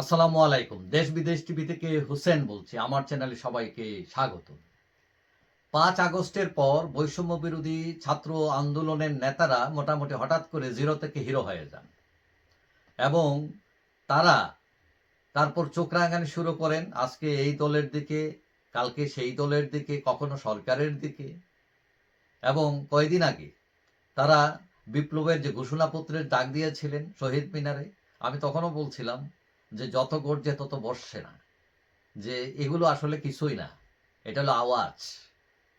আসসালামু আলাইকুম। দেশ বিদেশ টিভি থেকে হুসেন বলছি। আমার চ্যানেলে সবাইকে স্বাগত। পাঁচ আগস্টের পর বৈষম্য বিরোধী ছাত্র আন্দোলনের নেতারা মোটামুটি হঠাৎ করে জিরো থেকে হিরো হয়ে যান। এবং তারা তারপর চোখ রাঙানি শুরু করেন। আজকে এই দলের দিকে, কালকে সেই দলের দিকে, কখনো সরকারের দিকে। এবং কয়দিন আগে তারা বিপ্লবের যে ঘোষণাপত্রের ডাক দিয়েছিলেন শহীদ মিনারে, আমি তখনও বলছিলাম যে যত গর্জে তত বসছে না। যে এগুলো আসলে কিছুই না। এটা হলো আওয়াজ।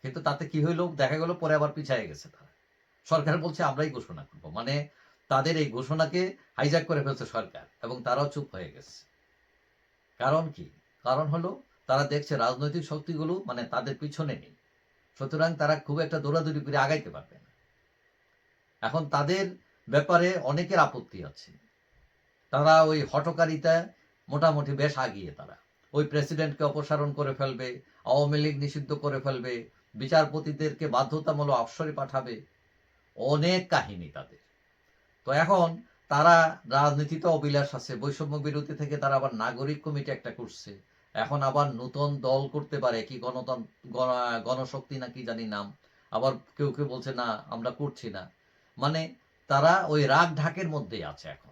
কিন্তু তাতে কি হইল? দেখা গেল পরে আবার পিছায় গেছে তারা। সরকার বলছে, আমরাই ঘোষণা করব। মানে তাদের এই ঘোষণাকে হাইজ্যাক করে ফেলছে সরকার এবং তারাও চুপ হয়ে গেছে। কারণ কি? কারণ হলো তারা দেখছে রাজনৈতিক শক্তিগুলো মানে তাদের পিছনে নেই। সুতরাং তারা খুব একটা দৌড়াদৌড়ি করে আগাইতে পারবে না। এখন তাদের ব্যাপারে অনেকের আপত্তি আছে। তারা ওই হটকারিতা মোটামুটি বেশ আগিয়ে তারা। ওই প্রেসিডেন্টকে অপসারণ করে ফেলবে, আওয়ামী লীগ নিষিদ্ধ করে ফেলবে, বিচারপতিদেরকে বাধ্যতামূলক অবসরে পাঠাবে, অনেক কাহিনী তাদের। তো এখন তারা রাজনীতিতে অবিলাস আছে, বৈষম্য বিরোধী থেকে তারা আবার নাগরিক কমিটি একটা করছে এখন আবার নতুন দল করতে পারে কি গণতন্ত্র গণ- গণশক্তি নাকি জানি নাম। আবার কেউ কেউ বলছে, না, আমরা করছি না। মানে তারা ওই রাগ ঢাকের মধ্যেই আছে এখন।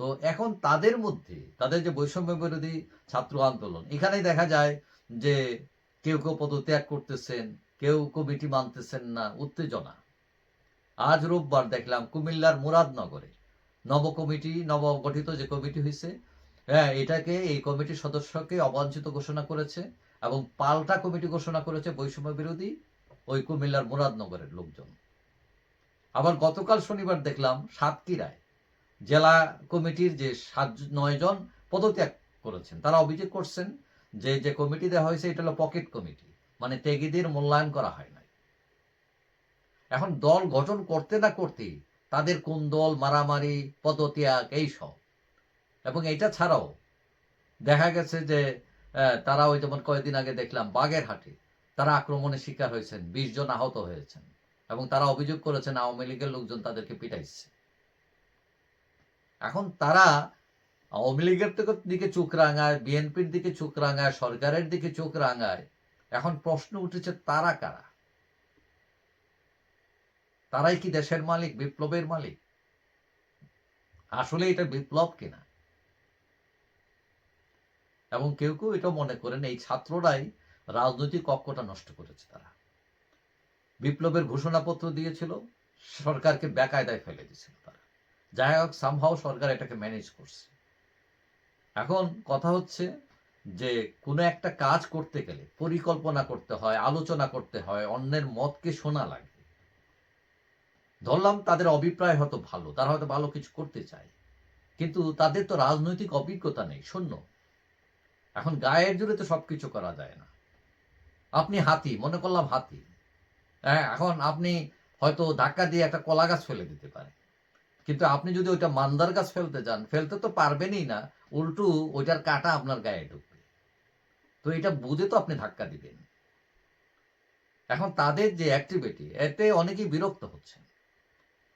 তো এখন তাদের মধ্যে, তাদের যে বৈষম্য বিরোধী ছাত্র আন্দোলন, এখানেই দেখা যায় যে কেউ কেউ পদত্যাগ করতেছেন, কেউ কমিটি মানতেছেন না, উত্তেজনা। আজ রোববার দেখলাম কুমিল্লার মুরাদনগরে নব কমিটি নব গঠিত যে কমিটি হয়েছে হ্যাঁ এটাকে এই কমিটির সদস্যকে অবাঞ্ছিত ঘোষণা করেছে এবং পাল্টা কমিটি ঘোষণা করেছে বৈষম্য বিরোধী ওই কুমিল্লার মুরাদনগরের লোকজন। আবার গতকাল শনিবার দেখলাম সাতক্ষীরায় জেলা কমিটির যে সাত নয় জন পদত্যাগ করেছেন। তারা অভিযোগ করছেন যে যে কমিটি দেওয়া হয়েছে, এটা হলো পকেট কমিটি। মানে ত্যাগীদের মূল্যায়ন করা হয় নাই। এখন দল গঠন করতে না করতেই তাদের কোন দল, মারামারি, পদত্যাগ এইসব এবং এটা ছাড়াও দেখা গেছে যে তারা ওই যেমন কয়েকদিন আগে দেখলাম বাগেরহাটে তারা আক্রমণের শিকার হয়েছেন, বিশ জন আহত হয়েছেন। এবং তারা অভিযোগ করেছেন আওয়ামী লীগের লোকজন তাদেরকে পিটাইছে। এখন তারা আওয়ামী লীগের দিকে চোখ রাঙায়, বিএনপির দিকে চোখ রাঙায়, সরকারের দিকে চোখ রাঙায়। এখন প্রশ্ন উঠেছে, তারা কারা? তারাই কি দেশের মালিক, বিপ্লবের মালিক? আসলে এটা বিপ্লব কিনা? এবং কেউ কেউ এটা মনে করেন, এই ছাত্ররাই রাজনৈতিক কক্ষটা নষ্ট করেছে তারা। বিপ্লবের ঘোষণাপত্র দিয়েছিল, সরকারকে বেকায়দায় ফেলে দিয়েছিল তারা। যাই হোক সামহাও সরকার এটাকে ম্যানেজ করছে। এখন কথা হচ্ছে যে, কোনো একটা কাজ করতে গেলে, পরিকল্পনা করতে হয়, আলোচনা করতে হয়, অন্যের মতকে শোনা লাগে। ধরলাম তাদের অভিপ্রায় হয়তো ভালো, তারা হয়তো ভালো কিছু করতে চায়। কিন্তু তাদের তো রাজনৈতিক অভিজ্ঞতা নেই, শূন্য। এখন গায়ের জোরে তো সবকিছু করা যায় না। আপনি হাতি, মনে করলাম হাতি। হ্যাঁ এখন আপনি হয়তো ধাক্কা দিয়ে একটা কলা গাছ ফেলে দিতে পারেন। কিন্তু আপনি যদি ওইটা মান্দার গাছ ফেলতে যান, ফেলতে তো পারবেনই না, উল্টু ওইটার কাটা আপনার গায়ে ঢুকবে। তো এটা বুঝে তো আপনি ধাক্কা দিবেন। এখন তাদের যে অ্যাক্টিভিটি এতে অনেকেই বিরক্ত হচ্ছে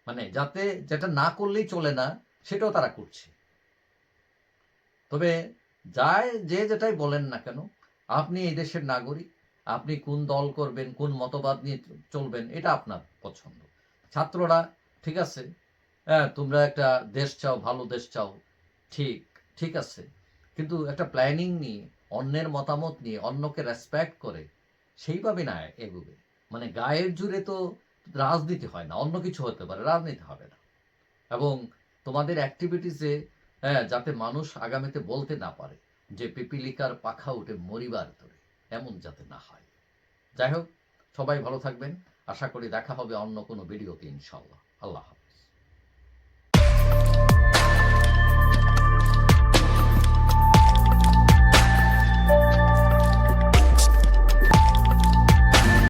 মানে যাতে যেটা না করলেই চলে না, সেটাও তারা করছে। তবে যায় যে যেটাই বলেন না কেন, আপনি এই দেশের নাগরিক, আপনি কোন দল করবেন, কোন মতবাদ নিয়ে চলবেন, এটা আপনার পছন্দ। ছাত্ররা, ঠিক আছে হ্যাঁ তোমরা একটা দেশ চাও, ভালো দেশ চাও। ঠিক ঠিক আছে। কিন্তু একটা প্ল্যানিং নিয়ে, অন্যের মতামত নিয়ে, অন্যকে রেসপেক্ট করে, সেইভাবে না এগোবে। মানে গায়ের জুড়ে তো রাজনীতি হয় না, অন্য কিছু হতে পারে, রাজনীতি হবে না। এবং তোমাদের অ্যাক্টিভিটিসে হ্যাঁ যাতে মানুষ আগামীতে বলতে না পারে যে পিপিলিকার পাখা উঠে মরিবার ধরে এমন যাতে না হয়। যাই হোক, সবাই ভালো থাকবেন। আশা করি দেখা হবে অন্য কোনো ভিডিওতে ইনশাল্লাহ আল্লাহ হাফেজ।